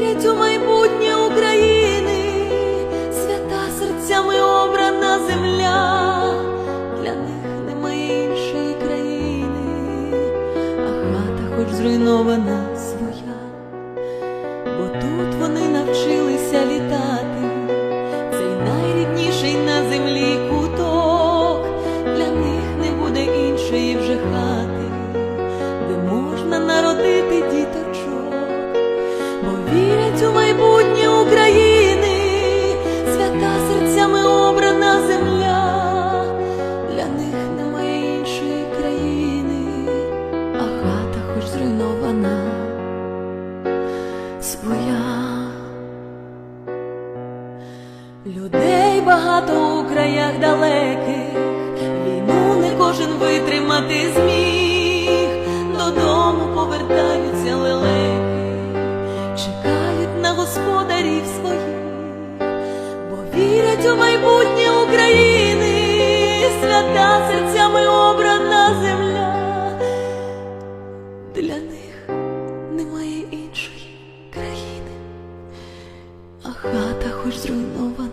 вірять у майбутнє України, свята серцями обрана земля, для них немає іншої країни, а хата хоч зруйнована своя, бо тут вони навчилися літати, цей найрідніший на землі куток, для них не буде іншої вже хати де можна народити них іншої країни, а хата хоч зруйнована. Своя. Людей багато у краях далеких, війну не кожен витримати зміг, додому повертаються лелеки, чекають на господарів своїх, бо вірять у майбутнє свята серцями обрана земля, для них немає іншої країни, а хата хоч зруйнована.